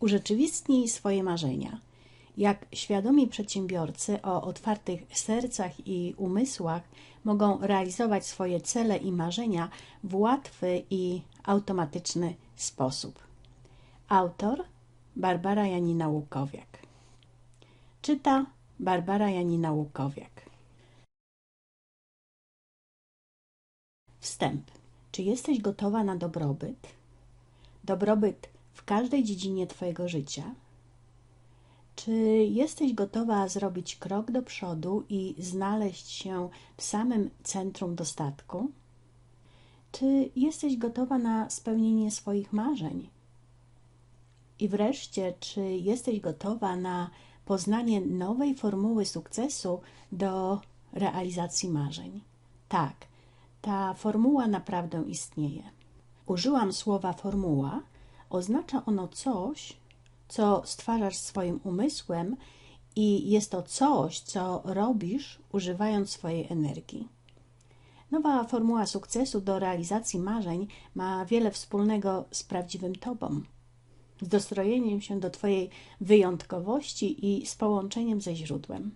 Urzeczywistnij swoje marzenia. Jak świadomi przedsiębiorcy o otwartych sercach i umysłach mogą realizować swoje cele i marzenia w łatwy i automatyczny sposób. Autor Barbara Janina Łukowiak. Czyta Barbara Janina Łukowiak. Wstęp. Czy jesteś gotowa na dobrobyt? Dobrobyt w każdej dziedzinie Twojego życia? Czy jesteś gotowa zrobić krok do przodu i znaleźć się w samym centrum dostatku? Czy jesteś gotowa na spełnienie swoich marzeń? I wreszcie, czy jesteś gotowa na poznanie nowej formuły sukcesu do realizacji marzeń? Tak, ta formuła naprawdę istnieje. Użyłam słowa formuła, oznacza ono coś, co stwarzasz swoim umysłem i jest to coś, co robisz używając swojej energii. Nowa formuła sukcesu do realizacji marzeń ma wiele wspólnego z prawdziwym Tobą, z dostrojeniem się do Twojej wyjątkowości i z połączeniem ze źródłem.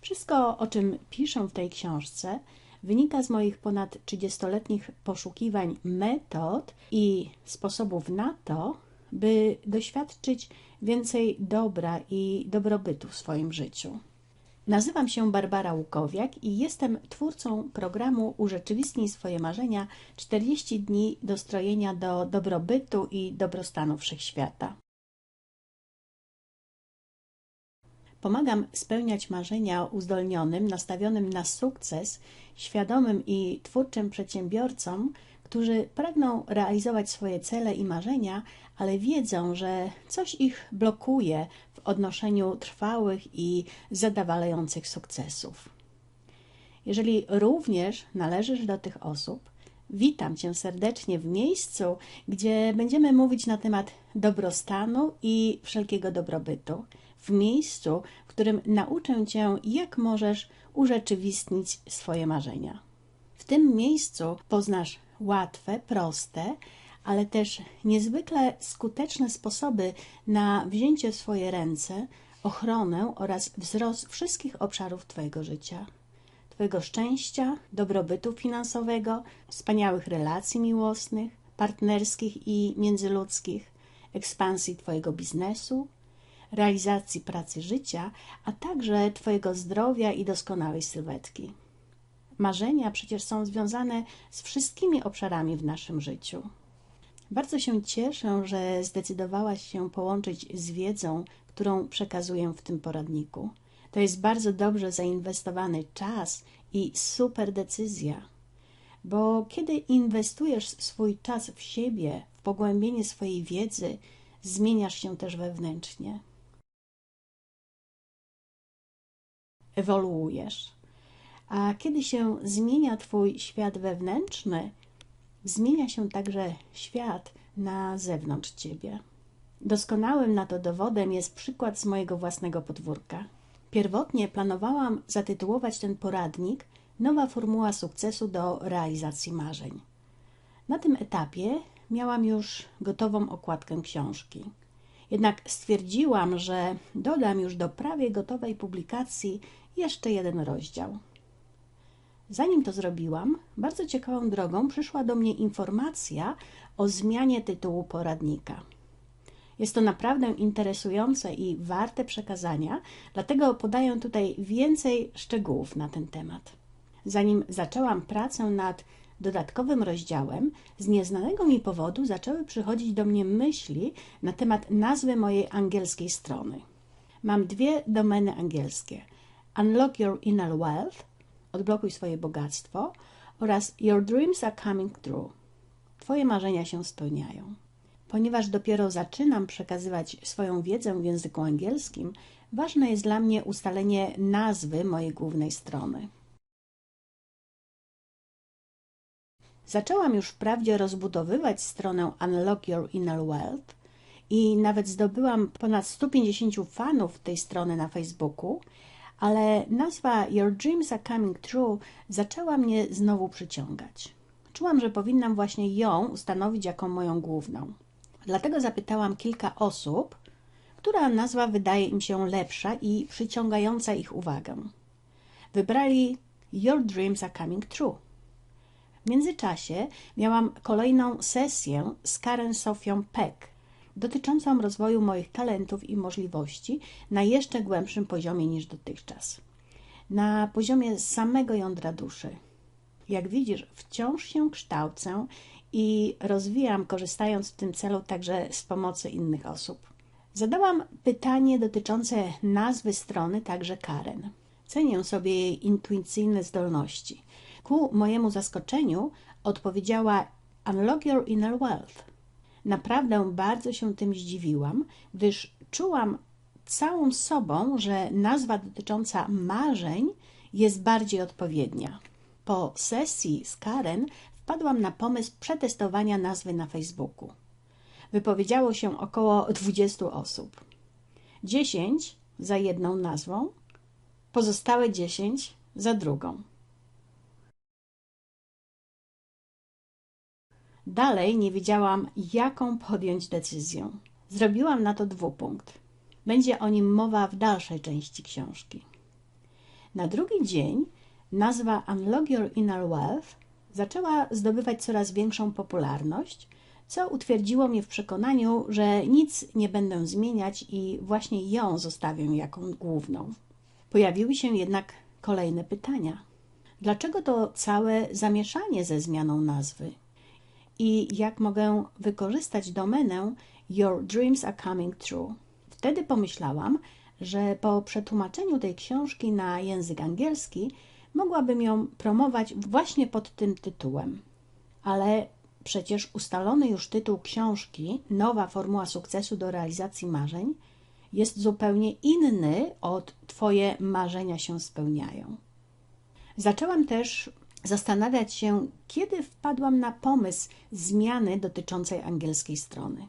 Wszystko, o czym piszę w tej książce, wynika z moich ponad 30-letnich poszukiwań metod i sposobów na to, by doświadczyć więcej dobra i dobrobytu w swoim życiu. Nazywam się Barbara Łukowiak i jestem twórcą programu Urzeczywistnij swoje marzenia 40 dni dostrojenia do dobrobytu i dobrostanu wszechświata. Pomagam spełniać marzenia uzdolnionym, nastawionym na sukces, świadomym i twórczym przedsiębiorcom, którzy pragną realizować swoje cele i marzenia, ale wiedzą, że coś ich blokuje w odnoszeniu trwałych i zadowalających sukcesów. Jeżeli również należysz do tych osób, witam Cię serdecznie w miejscu, gdzie będziemy mówić na temat dobrostanu i wszelkiego dobrobytu. W miejscu, w którym nauczę Cię, jak możesz urzeczywistnić swoje marzenia. W tym miejscu poznasz łatwe, proste, ale też niezwykle skuteczne sposoby na wzięcie w swoje ręce, ochronę oraz wzrost wszystkich obszarów Twojego życia. Twojego szczęścia, dobrobytu finansowego, wspaniałych relacji miłosnych, partnerskich i międzyludzkich, ekspansji Twojego biznesu, realizacji pracy życia, a także Twojego zdrowia i doskonałej sylwetki. Marzenia przecież są związane z wszystkimi obszarami w naszym życiu. Bardzo się cieszę, że zdecydowałaś się połączyć z wiedzą, którą przekazuję w tym poradniku. To jest bardzo dobrze zainwestowany czas i super decyzja. Bo kiedy inwestujesz swój czas w siebie, w pogłębienie swojej wiedzy, zmieniasz się też wewnętrznie. Ewoluujesz. A kiedy się zmienia Twój świat wewnętrzny, zmienia się także świat na zewnątrz Ciebie. Doskonałym na to dowodem jest przykład z mojego własnego podwórka. Pierwotnie planowałam zatytułować ten poradnik Nowa formuła sukcesu do realizacji marzeń. Na tym etapie miałam już gotową okładkę książki. Jednak stwierdziłam, że dodam już do prawie gotowej publikacji jeszcze jeden rozdział. Zanim to zrobiłam, bardzo ciekawą drogą przyszła do mnie informacja o zmianie tytułu poradnika. Jest to naprawdę interesujące i warte przekazania, dlatego podaję tutaj więcej szczegółów na ten temat. Zanim zaczęłam pracę nad dodatkowym rozdziałem, z nieznanego mi powodu zaczęły przychodzić do mnie myśli na temat nazwy mojej angielskiej strony. Mam dwie domeny angielskie: Unlock Your Inner Wealth odblokuj swoje bogactwo oraz Your dreams are coming true. Twoje marzenia się spełniają. Ponieważ dopiero zaczynam przekazywać swoją wiedzę w języku angielskim, ważne jest dla mnie ustalenie nazwy mojej głównej strony. Zaczęłam już wprawdzie rozbudowywać stronę Unlock Your Inner Wealth i nawet zdobyłam ponad 150 fanów tej strony na Facebooku, ale nazwa Your Dreams Are Coming True zaczęła mnie znowu przyciągać. Czułam, że powinnam właśnie ją ustanowić jako moją główną. Dlatego zapytałam kilka osób, która nazwa wydaje im się lepsza i przyciągająca ich uwagę. Wybrali Your Dreams Are Coming True. W międzyczasie miałam kolejną sesję z Karen Sofią Peck dotyczącą rozwoju moich talentów i możliwości na jeszcze głębszym poziomie niż dotychczas. Na poziomie samego jądra duszy. Jak widzisz, wciąż się kształcę i rozwijam, korzystając w tym celu także z pomocy innych osób. Zadałam pytanie dotyczące nazwy strony także Karen. Cenię sobie jej intuicyjne zdolności. Ku mojemu zaskoczeniu odpowiedziała Unlock Your Inner Wealth. Naprawdę bardzo się tym zdziwiłam, gdyż czułam całą sobą, że nazwa dotycząca marzeń jest bardziej odpowiednia. Po sesji z Karen wpadłam na pomysł przetestowania nazwy na Facebooku. Wypowiedziało się około 20 osób. 10 za jedną nazwą, pozostałe 10 za drugą. Dalej nie wiedziałam, jaką podjąć decyzję. Zrobiłam na to dwupunkt. Będzie o nim mowa w dalszej części książki. Na drugi dzień nazwa Unlock Your Inner Wealth zaczęła zdobywać coraz większą popularność, co utwierdziło mnie w przekonaniu, że nic nie będę zmieniać i właśnie ją zostawię jako główną. Pojawiły się jednak kolejne pytania. Dlaczego to całe zamieszanie ze zmianą nazwy? I jak mogę wykorzystać domenę Your Dreams Are Coming True? Wtedy pomyślałam, że po przetłumaczeniu tej książki na język angielski mogłabym ją promować właśnie pod tym tytułem. Ale przecież ustalony już tytuł książki, Nowa formuła sukcesu do realizacji marzeń, jest zupełnie inny od Twoje marzenia się spełniają. Zaczęłam też zastanawiać się, kiedy wpadłam na pomysł zmiany dotyczącej angielskiej strony.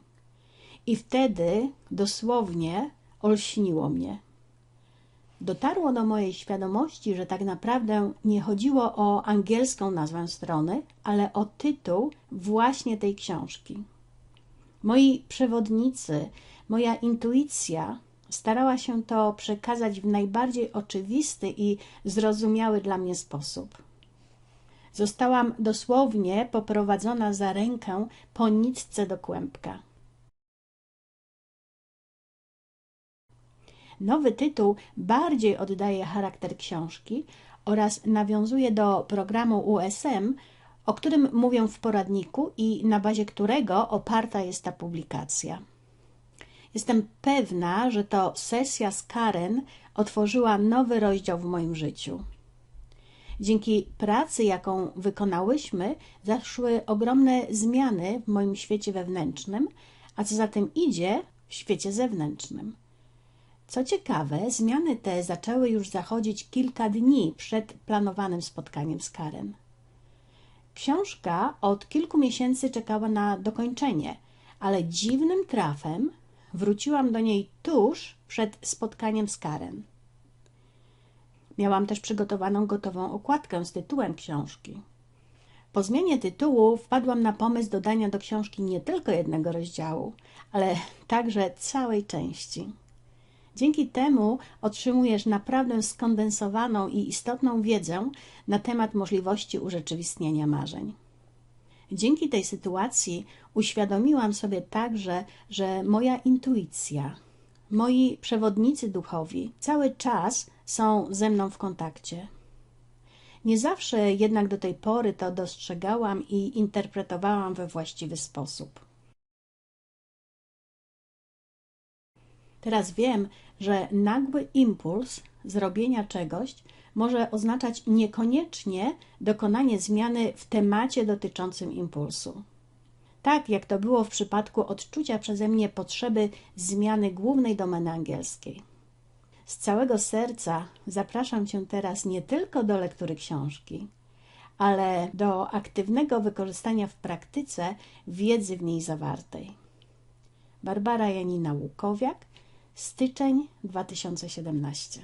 I wtedy dosłownie olśniło mnie. Dotarło do mojej świadomości, że tak naprawdę nie chodziło o angielską nazwę strony, ale o tytuł właśnie tej książki. Moi przewodnicy, moja intuicja starała się to przekazać w najbardziej oczywisty i zrozumiały dla mnie sposób. Zostałam dosłownie poprowadzona za rękę po nitce do kłębka. Nowy tytuł bardziej oddaje charakter książki oraz nawiązuje do programu USM, o którym mówię w poradniku i na bazie którego oparta jest ta publikacja. Jestem pewna, że to sesja z Karen otworzyła nowy rozdział w moim życiu. Dzięki pracy, jaką wykonałyśmy, zaszły ogromne zmiany w moim świecie wewnętrznym, a co za tym idzie, w świecie zewnętrznym. Co ciekawe, zmiany te zaczęły już zachodzić kilka dni przed planowanym spotkaniem z Karen. Książka od kilku miesięcy czekała na dokończenie, ale dziwnym trafem wróciłam do niej tuż przed spotkaniem z Karen. Miałam też przygotowaną gotową okładkę z tytułem książki. Po zmianie tytułu wpadłam na pomysł dodania do książki nie tylko jednego rozdziału, ale także całej części. Dzięki temu otrzymujesz naprawdę skondensowaną i istotną wiedzę na temat możliwości urzeczywistnienia marzeń. Dzięki tej sytuacji uświadomiłam sobie także, że moja intuicja, moi przewodnicy duchowi cały czas są ze mną w kontakcie. Nie zawsze jednak do tej pory to dostrzegałam i interpretowałam we właściwy sposób. Teraz wiem, że nagły impuls zrobienia czegoś może oznaczać niekoniecznie dokonanie zmiany w temacie dotyczącym impulsu. Tak jak to było w przypadku odczucia przeze mnie potrzeby zmiany głównej domeny angielskiej. Z całego serca zapraszam Cię teraz nie tylko do lektury książki, ale do aktywnego wykorzystania w praktyce wiedzy w niej zawartej. Barbara Janina Łukowiak Styczeń 2017